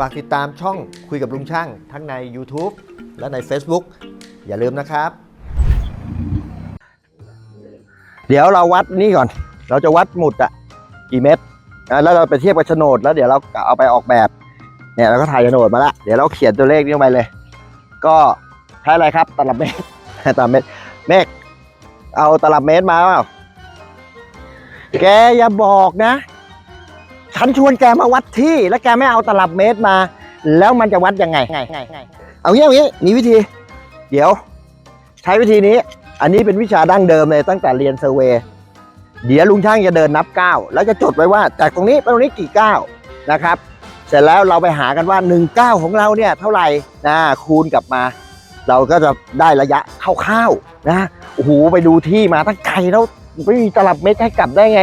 ฝากติดตามช่องคุยกับลุงช่าง ทั้งใน YouTube และใน Facebook อย่าลืมนะครับ เดี๋ยวเราวัดนี่ก่อน เราจะวัดหมุดอะกี่เมตรนะแล้วเราไปเทียบกับโฉนด แล้วเดี๋ยวเราเอาไปออกแบบเนี่ยเราก็ถ่ายโฉนดมาละเดี๋ยวเราเขียนตัวเลขนี้ลงไปเลย ก็ใช้อะไรครับตลับเมตรตลับเมตรเมฆเอาตลับเมตรมาเปล่าแกอย่าบอกนะ ฉันชวนแกมาวัดที่ แล้วแกไม่เอาตลับเมตรมา แล้วมันจะวัดยังไงเอางี้เอางี้มีวิธี เดี๋ยว ใช้วิธีนี้ อันนี้เป็นวิชาดั้งเดิมเลยตั้งแต่เรียนเซอร์เวย์เดี๋ยวลุงช่างจะเดินนับก้าวแล้วจะจดไว้ว่า จากตรงนี้ไปตรงนี้กี่ก้าวนะครับ เสร็จแล้วเราไปหากันว่า1ก้าวของเราเนี่ยเท่าไหร่นะคูณกลับมา เราก็จะได้ระยะคร่าวๆนะโอ้โหไปดูที่มาตั้งไกลแล้วไม่มีตลับเมตรให้กลับได้ไง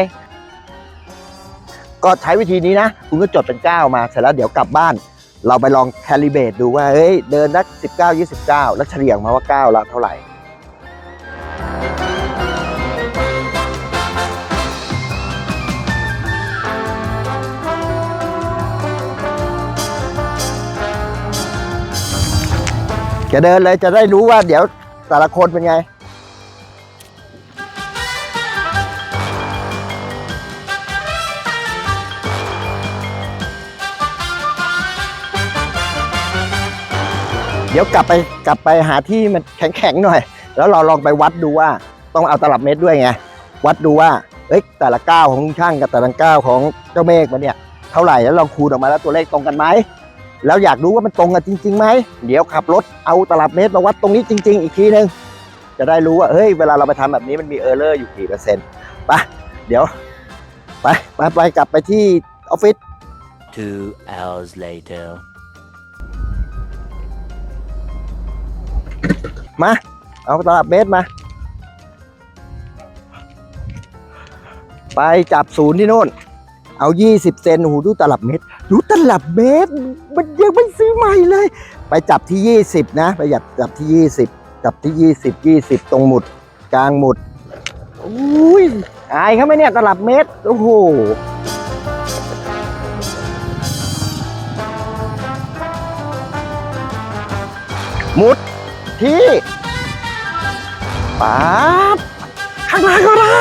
ก็ใช้วิธีนี้นะ คุณก็จดเป็นก้ามาเสร็จแล้วเดี๋ยวกลับบ้าน เราไปลองแคลิเบตดูว่าเฮ้ยเดินนัก19 29 แล้วเฉลี่ยมาว่าก้าละเท่าไหร่จะเดินเลยจะได้รู้ว่าเดี๋ยวแต่ละคนเป็นไง ดี๋ยวกลับไปกลับไปหาที่มันแข็งๆหน่อย แล้วเราลองไปวัดดูว่าต้องเอาตลับเมตรด้วยไงวัดดูว่าเอ้ยแต่ละก้าวของช่างกับแต่ละก้าวของเจ้าเมฆมันเนี่ยเท่าไหร่แล้วลองคูณออกมาแล้วตัวเลขตรงกันไหมแล้วอยากรู้ว่ามันตรงกันจริงๆไหมเดี๋ยวขับรถเอาตลับเมตรมาวัดตรงนี้จริง ๆ อีกทีนึงจะได้รู้ว่าเฮ้ยเวลาเราไปทำแบบนี้มันมีเออร์เลอร์อยู่กี่เปอร์เซ็นต์ไปเดี๋ยวไปไปไปกลับไปที่ออฟฟิศ Two hours later. มา เอาตลับเมตรมา ไปจับศูนย์ที่โน่น เอา20เซนโอ้โหดูตลับเมตร ดูตลับเมตร มันยังไม่ซื้อใหม่เลย ไปจับที่20นะไปจับจับที่20จับที่20 20ตรงหมุด กลางหมุดอุ้ยอายเขาไหมเนี่ยตลับเมตร โอ้โหหมุด ที่ป๊าบข้างล่างก็ได้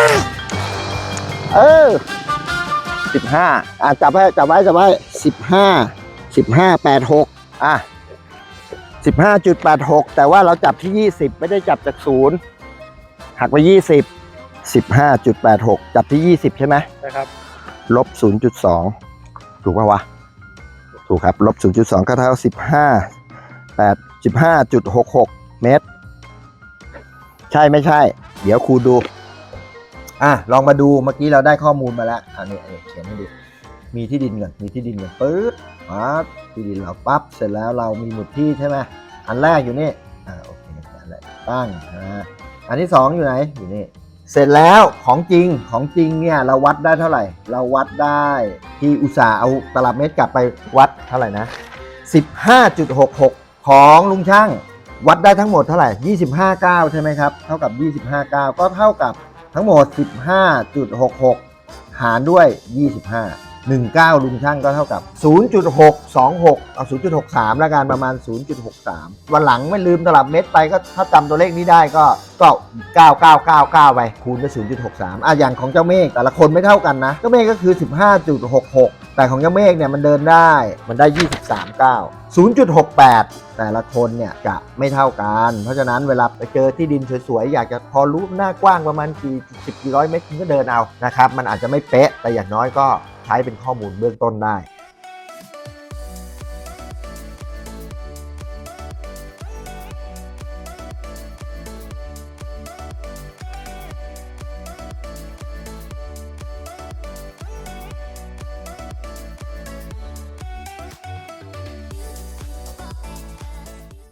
เออสิบห้าอะจับไว้จับไว้จับไว้สิบห้าสิบห้าแปดหกอะสิบห้าจุดแปดหกแต่ว่าเราจับที่ยี่สิบไม่ได้จับจากศูนย์หักไปยี่สิบสิบห้าจุดแปดหกจับที่ยี่สิบใช่ไหมนะครับลบศูนย์จุดสองถูกป่าวะถูกครับลบศูนย์จุดสองก็เท่าสิบห้าแปดสิบห้าจุดหกหก เมตร ใช่ไม่ใช่ เดี๋ยวครูดู อะลองมาดูเมื่อกี้เราได้ข้อมูลมาแล้วอันนี้เขียนให้ดูมีที่ดินก่อนมีที่ดินก่อนปึ๊ดปั๊บที่ดินเราปั๊บเสร็จแล้วเรามีหมุดที่ใช่ไหมอันแรกอยู่นี่อ่าโอเคอันแรกตั้งอ่าอันที่สองอยู่ไหนอยู่นี่เสร็จแล้วของจริงของจริงเนี่ยเราวัดได้เท่าไหร่ เราวัดได้ที่อุตสาห์เอาตลับเมตรกลับไปวัดเท่าไหร่นะ15.66 ของลุงช่าง วัดได้ทั้งหมดเท่าไหร่ 25 ก้าวใช่ไหมครับ เท่ากับ 25 ก้าวก็เท่ากับทั้งหมด 15.66 หารด้วย 25 19ลุงช่างก็เท่ากับ 0.626เอา0.63 แล้วกันประมาณ 0.63 วันหลังไม่ลืมตลับเม็ดไปก็ถ้าจำตัวเลขนี้ได้ก็ก็9999 ไป คูณด้วย0.63 อะอย่างของเจ้าเมฆแต่ละคนไม่เท่ากันนะ เจ้าเมฆก็คือ 15.66 แต่ของเจ้าเมฆเนี่ยมันเดินได้มันได้ 23ก้าว0.68 แต่ละคนเนี่ยจะไม่เท่ากัน เพราะฉะนั้นเวลาไปเจอที่ดินสวยๆ อยากจะพอรู้หน้ากว้างประมาณกี่สิบกี่ร้อยเมตรคุณก็เดินเอานะครับ มันอาจจะไม่เป๊ะแต่อย่างน้อยก็ ใช้เป็นข้อมูลเบื้องต้นได้